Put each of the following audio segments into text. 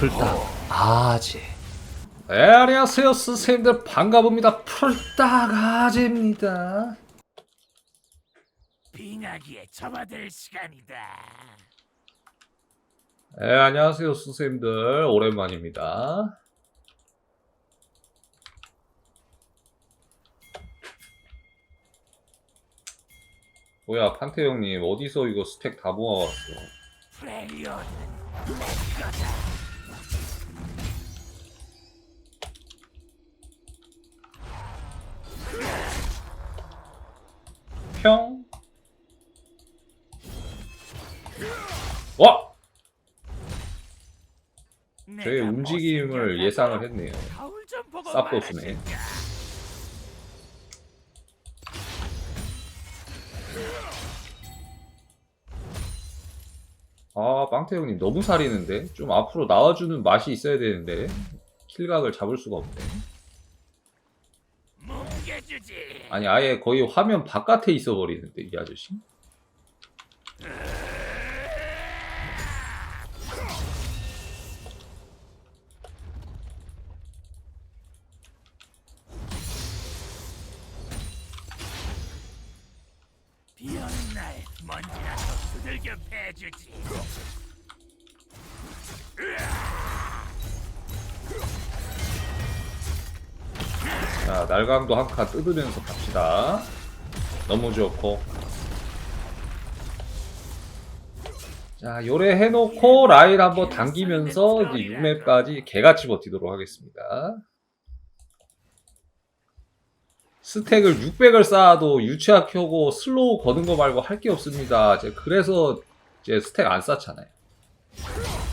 풀딱 아재 네 안녕하세요 선생님들. 반가웁니다. 풀딱 아재입니다. 빙하기에 접어들 시간이다. 네 안녕하세요 선생님들. 오랜만입니다. 뭐야 판태형님. 어디서 이거 스택 다 모아왔어? 프레리온은 내 거다. 평 와! 저의 움직임을 예상을 했네요. 말하신다. 아 빵태형님 너무 살이는데 좀 앞으로 나와주는 맛이 있어야 되는데 킬각을 잡을 수가 없네. 아니 아예 거의 화면 바깥에 있어 버리는데 이 아저씨 자 날강도 한 칸 뜯으면서 갑시다. 너무 좋고. 자 요래 해놓고 라인 한번 당기면서 이제 6렙까지 개같이 버티도록 하겠습니다. 스택을 600을 쌓아도 유치학 켜고 슬로우 거는 거 말고 할 게 없습니다. 이제 그래서 이제 스택 안 쌓잖아요.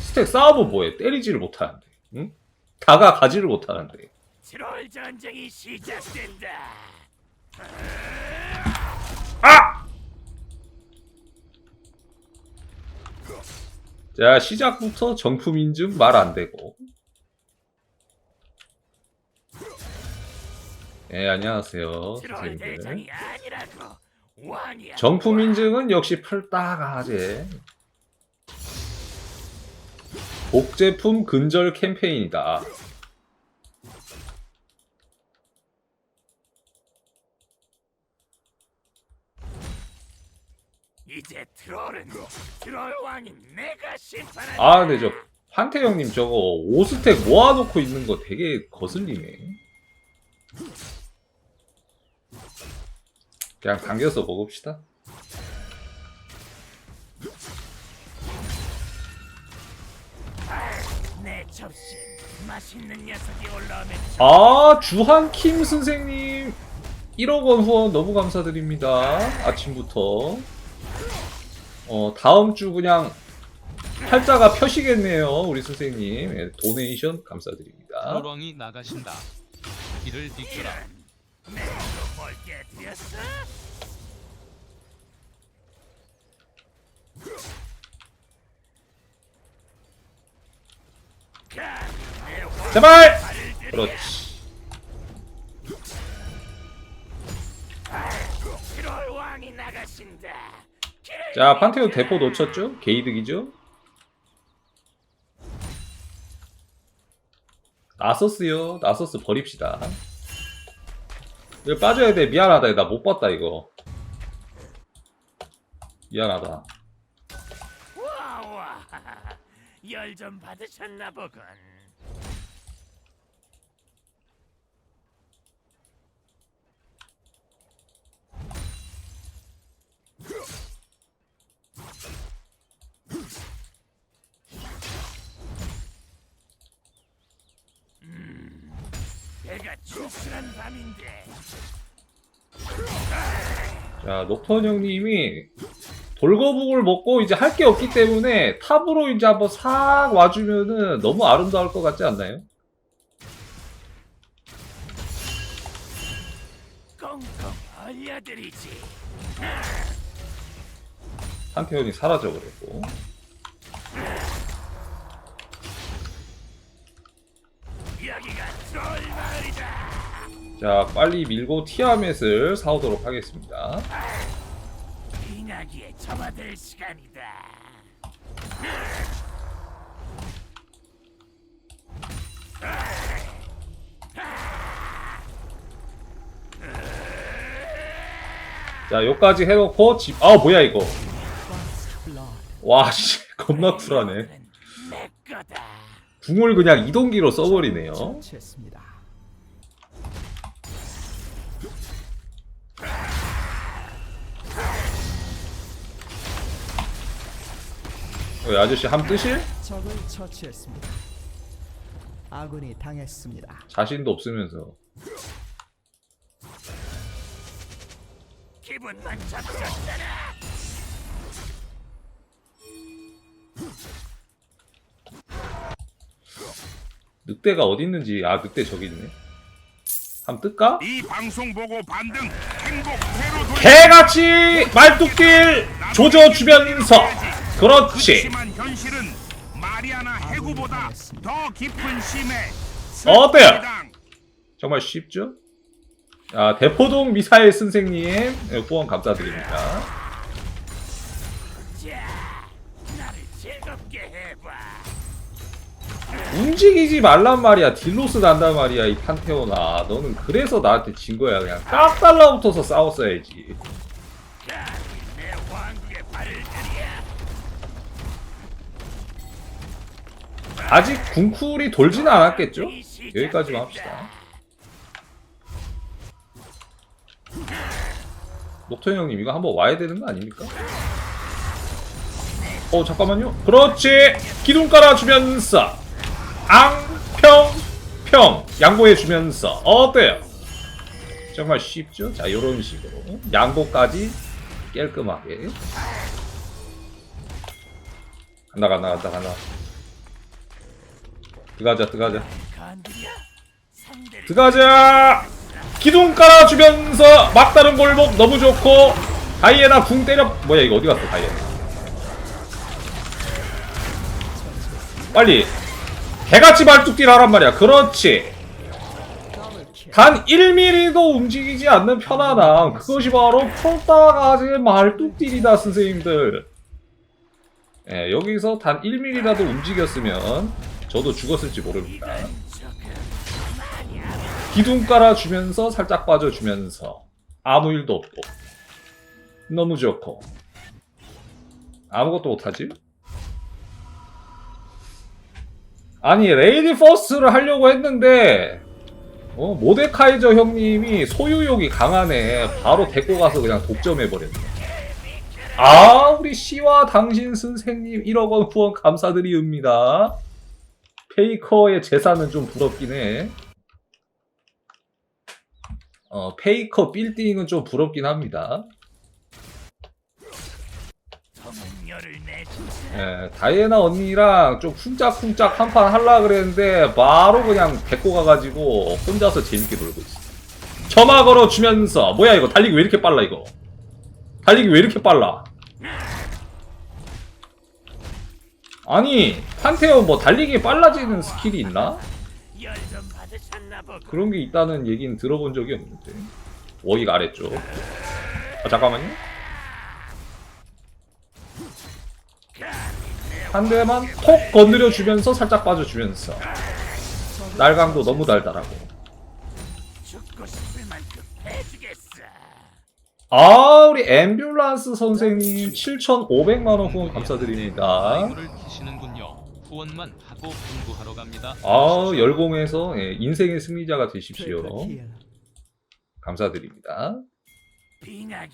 스택 쌓으면 뭐해? 때리지를 못하는데 응? 다가 가지를 못하는데 트롤 전쟁이 시작된다. 자 시작부터 정품 인증 말 안 되고. 네 안녕하세요 트롤 선생님들. 대장이 아니라고. 왕이야. 정품 인증은 역시 풀딱하제 복제품 근절 캠페인이다 이제 트롤은 트롤 왕인 내가 심판한다. 아 근데 저 판태형님 저거 5스택 모아놓고 있는 거 되게 거슬리네. 그냥 당겨서 먹읍시다. 내 접시 맛있는 녀석이 올라오면 아 주한킴 선생님. 1억 원 후원 너무 감사드립니다. 아침부터 어 다음 주 그냥 팔자가 펴시겠네요 우리 선생님 예, 도네이션 감사드립니다 호랑이 나가신다. 이를 비켜라. 제발. 그렇지 왕이 나가신다. 자 판테온. 대포 놓쳤죠? 게이득이죠? 나서스요. 나서스 버립시다. 이거 빠져야 돼. 미안하다. 나 못 봤다 이거. 미안하다. 열 좀 받으셨나 보군. 음, 내가 출출한 밤인데 자, 녹턴 형님이 돌거북을 먹고 이제 할 게 없기 때문에 탑으로 이제 한번 싹 와주면은 너무 아름다울 것 같지 않나요? 꽁꽁 얼려드리지. 판테온이 사라져 버렸고. 자 빨리 밀고 티아멧을 사오도록 하겠습니다. 자 여기까지 해놓고 집 아 뭐야 이거. 와 씨 겁나 쿨하네 내 거다. 궁을 그냥 이동기로 써버리네요 처치했습니다. 어, 이 아저씨 함 뜨실? 적을 처치했습니다. 아군이 당했습니다. 자신도 없으면서 기분만 잡혔잖아. 늑대가 어디 있는지 아 늑대 저기 있네. 함 뜰까? 이 방송 보고 반등 행복 회로 돌 개같이 말뚝길 조져 주면서. 그렇지. 심한 현실은 마리아나 해구보다 더 깊은 심해. 어때요? 정말 쉽죠? 아 대포동 미사일 선생님 예, 후원 감사드립니다 움직이지 말란 말이야. 딜로스 난단 말이야 이 판테오나 너는 그래서 나한테 진 거야. 그냥 딱 달라붙어서 싸웠어야지. 아직 궁쿨이 돌지는 않았겠죠? 여기까지만 합시다. 녹토 형님 이거 한번 와야 되는 거 아닙니까? 어 잠깐만요. 그렇지! 기둥 깔아주면서 앙평평. 양보해주면서. 어때요? 정말 쉽죠? 자 요런 식으로. 양보까지 깔끔하게. 간다 간다 간다 간다 들어가자 들어가자. 들어가자! 기둥 깔아주면서 막다른 골목 너무 좋고 다이애나 궁 때려 뭐야 이거 어디 갔어 다이애나? 빨리 개같이 발뚝질 하란 말이야. 그렇지. 단 1mm도 움직이지 않는 편안함. 그것이 바로 폴따가지의 말뚝딜이다 선생님들. 예, 여기서 단 1mm라도 움직였으면 저도 죽었을지 모릅니다. 기둥 깔아주면서 살짝 빠져주면서 아무 일도 없고. 너무 좋고. 아무것도 못하지? 아니 레이디 퍼스트를 하려고 했는데 어, 모데카이저 형님이 소유욕이 강하네. 바로 데리고 가서 그냥 독점해버렸네. 아 우리 씨와 당신 선생님 1억 원 후원 감사드리옵니다. 페이커의 재산은 좀 부럽긴 해. 어, 페이커 빌딩은 좀 부럽긴 합니다. 예, 다이애나 언니랑 좀 쿵짝쿵짝 한 판 할라 그랬는데 바로 그냥 데리고 가가지고 혼자서 재밌게 놀고 있어. 점화 걸어 주면서 뭐야 이거 달리기 왜 이렇게 빨라 이거? 달리기 왜 이렇게 빨라? 아니 판테온 뭐 달리기 빨라지는 스킬이 있나? 그런 게 있다는 얘기는 들어본 적이 없는데 워익 아래쪽. 아 잠깐만요. 한 대만 톡 건드려 주면서 살짝 빠져 주면서 날강도 너무 달달하고. 아 우리 앰뷸런스 선생님 7,500만원 후원 감사드립니다 라이브를 키시는군요. 후원만 하고 공부하러 갑니다. 아 열공해서 예, 인생의 승리자가 되십시오. 감사드립니다.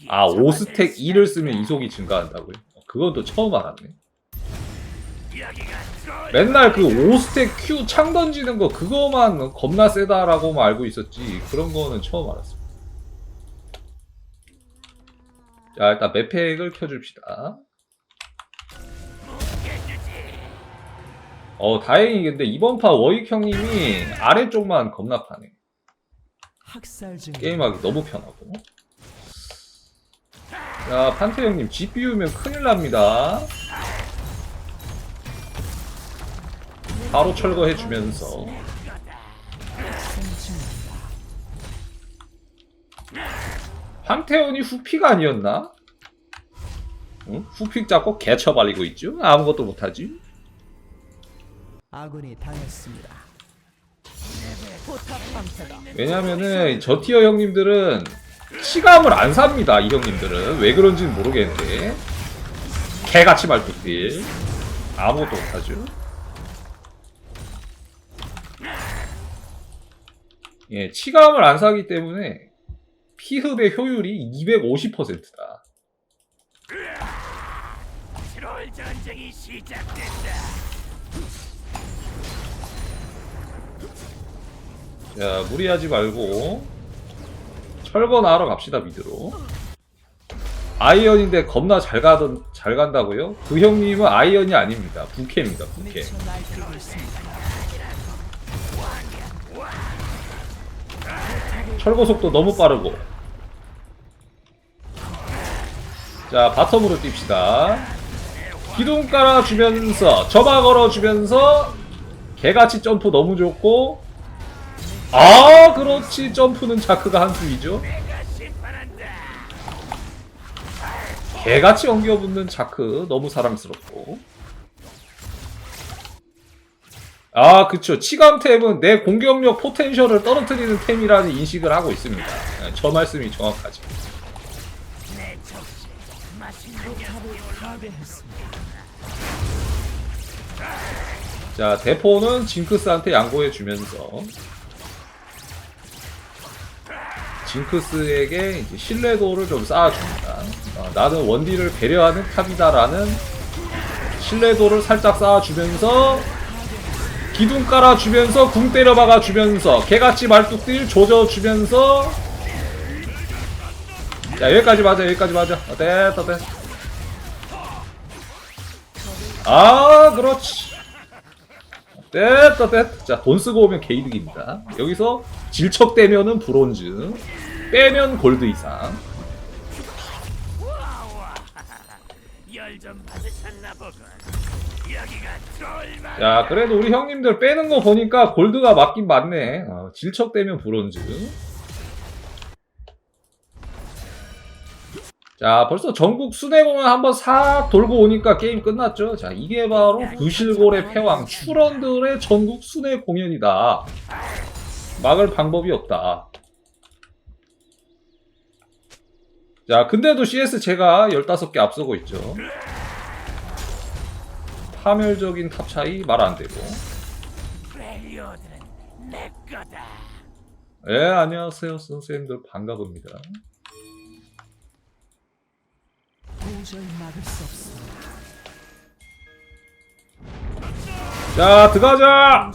아 5스택 2를 쓰면 이속이 증가한다고요? 그건 또 처음 알았네. 맨날 그 5스택 Q 창 던지는 거 그거만 겁나 세다라고만 알고 있었지. 그런 거는 처음 알았어 자 일단 맵팩을 켜줍시다. 어 다행히 근데 이번 파 워익 형님이 아래쪽만 겁나 파네. 게임하기 너무 편하고. 자 판테 형님 집 비우면 큰일 납니다 바로 철거해주면서 판테온이 후피가 아니었나? 응? 후픽 잡고 개쳐 발리고 있죠? 아무것도 못하지? 아군이 당했습니다. 왜냐면은 저 티어 형님들은 치감을 안 삽니다 이 형님들은 왜 그런지는 모르겠는데 개같이 말뚝딜 아무것도 못하죠 예 치감을 안 사기 때문에 피흡의 효율이 250%다. 트롤 전쟁이 시작된다. 자 무리하지 말고 철거나하러 갑시다 미드로. 아이언인데 겁나 잘 가던 잘 간다고요? 그 형님은 아이언이 아닙니다. 부캐입니다 부캐 철거 속도 너무 빠르고. 자 바텀으로 뜁시다. 기둥 깔아주면서 점화 걸어주면서 개같이 점프 너무 좋고. 아 그렇지. 점프는 자크가 한 수이죠. 내가 심판한다. 개같이 엉겨붙는 자크. 너무 사랑스럽고 아 그쵸 치감템은 내 공격력 포텐셜을 떨어뜨리는 템이라는 인식을 하고 있습니다 네, 저 말씀이 정확하죠. 자 대포는 징크스한테 양보해 주면서 징크스에게 이제 신뢰도를 좀 쌓아줍니다. 어, 나는 원딜을 배려하는 탑이다라는 신뢰도를 살짝 쌓아주면서 기둥 깔아주면서 궁 때려 박아주면서 개같이 말뚝딜 조져주면서. 자 여기까지 맞아 여기까지 맞아. 어, 됐다 됐다 아 그렇지. 됐다 됐다 자돈 쓰고 오면 개이득입니다. 여기서 질척대면은 브론즈 빼면 골드 이상. 열좀 받으셨나 보군. 자 그래도 우리 형님들 빼는 거 보니까 골드가 맞긴 맞네. 어, 질척대면 브론즈 자 벌써 전국 순회공연 한번 싹 돌고 오니까 게임 끝났죠? 자 이게 바로 부실골의 패왕 추런들의 전국 순회 공연이다. 막을 방법이 없다. 자 근데도 CS 제가 15개 앞서고 있죠 파멸적인 탑 차이 말 안 되고 벨리오들은 내 거다. 예, 안녕하세요, 선생님들 없습니다. 자, 들어가자!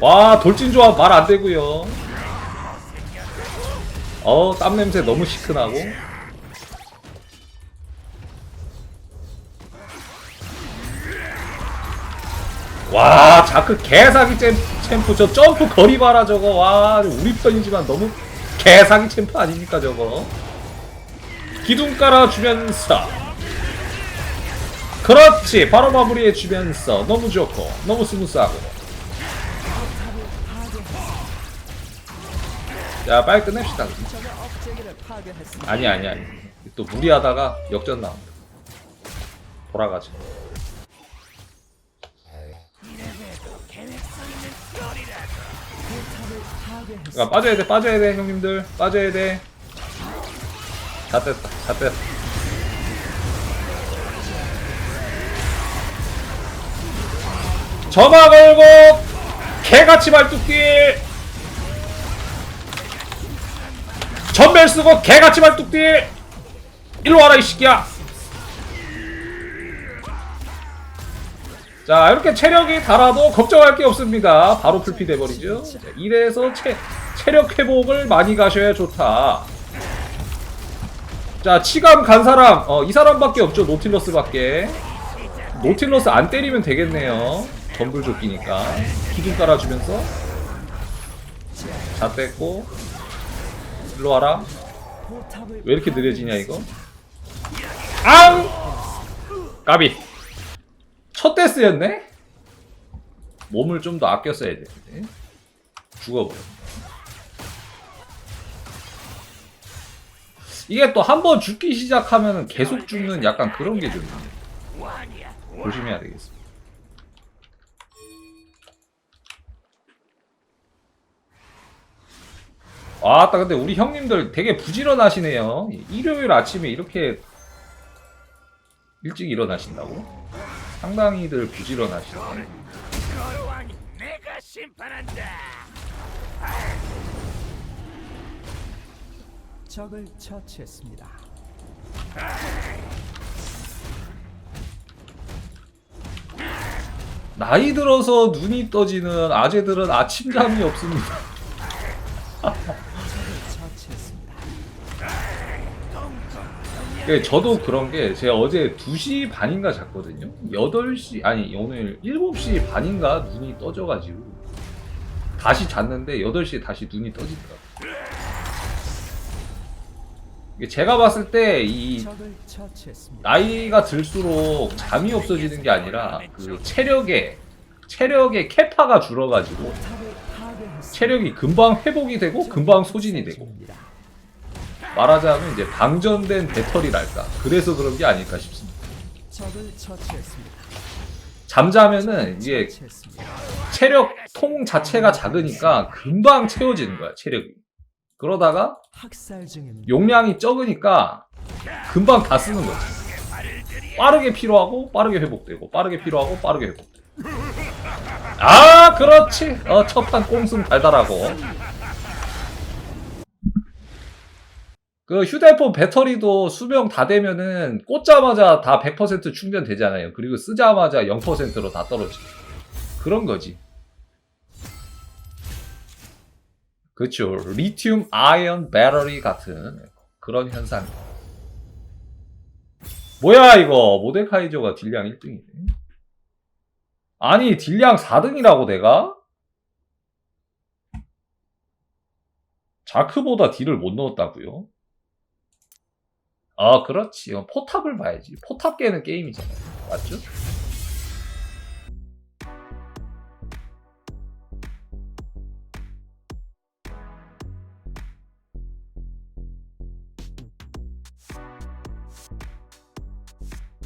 와, 돌진 조합 말 안 되고요. 어, 땀 냄새 너무 시큰하고. 와, 자크 개사기 챔, 챔프 저 점프 거리 봐라 저거. 와, 우리 편이지만 너무 개사기 챔프 아닙니까 저거. 기둥 깔아주면서 그렇지 바로 마무리해 주면서 너무 좋고 너무 스무스하고 자 빨리 끝냅시다. 아니 아니 아니 또 무리하다가 역전 나온다 돌아가자 그러니까 빠져야 돼 빠져야 돼 형님들. 빠져야 돼다 됐다 다 됐다 점화 걸고 개같이 말뚝딜. 전멸 쓰고 개같이 말뚝딜. 일로 와라 이 새끼야 자 이렇게 체력이 달아도 걱정할 게 없습니다. 바로 풀피 돼버리죠. 자, 이래서 체, 체력 회복을 많이 가셔야 좋다. 자 치감 간 사람. 어, 이 사람밖에 없죠 노틸러스밖에. 노틸러스 안 때리면 되겠네요. 덤불 조끼니까. 기둥 깔아주면서. 자 뺐고. 일로 와라. 왜 이렇게 느려지냐 이거? 앙! 까비 첫 데스였네 몸을 좀 더 아껴 써야 되는데 죽어버려 이게 또 한 번 죽기 시작하면 계속 죽는 약간 그런 게 좀. 조심해야 되겠습니다 아따 근데 우리 형님들 되게 부지런하시네요. 일요일 아침에 이렇게 일찍 일어나신다고? 상당히들 부지런하시네. 트롤 왕이 내가 심판한다. 적을 처치했습니다. 나이 들어서 눈이 떠지는 아재들은 아침잠이 없습니다. 예, 저도 그런 게 제가 어제 2시 반인가 잤거든요. 8시 아니 오늘 7시 반인가 눈이 떠져 가지고 다시 잤는데 8시에 다시 눈이 떠지더라고요. 제가 봤을 때 이. 나이가 들수록 잠이 없어지는 게 아니라 그 체력에 체력의 캐파가 줄어가지고. 체력이 금방 회복이 되고 금방 소진이 되고. 말하자면 이제 방전된 배터리랄까 그래서 그런 게 아닐까 싶습니다. 잠자면은 이게. 체력 통 자체가 작으니까 금방 채워지는 거야 체력이. 그러다가. 용량이 적으니까 금방 다 쓰는 거지. 빠르게 필요하고 빠르게 회복되고 빠르게 필요하고 빠르게 회복되고. 아 그렇지. 어 첫판 꽁승 달달하고. 그 휴대폰 배터리도 수명 다 되면은 꽂자마자 다 100% 충전되잖아요. 그리고 쓰자마자 0%로 다 떨어지고. 그런 거지. 그렇죠. 리튬 아이언 배터리 같은 그런 현상. 뭐야 이거 모데카이저가 딜량 1등이네. 아니 딜량 4등이라고 내가? 자크보다 딜을 못 넣었다고요? 아 그렇지. 어, 포탑을 봐야지. 포탑 깨는 게임이잖아요. 맞죠?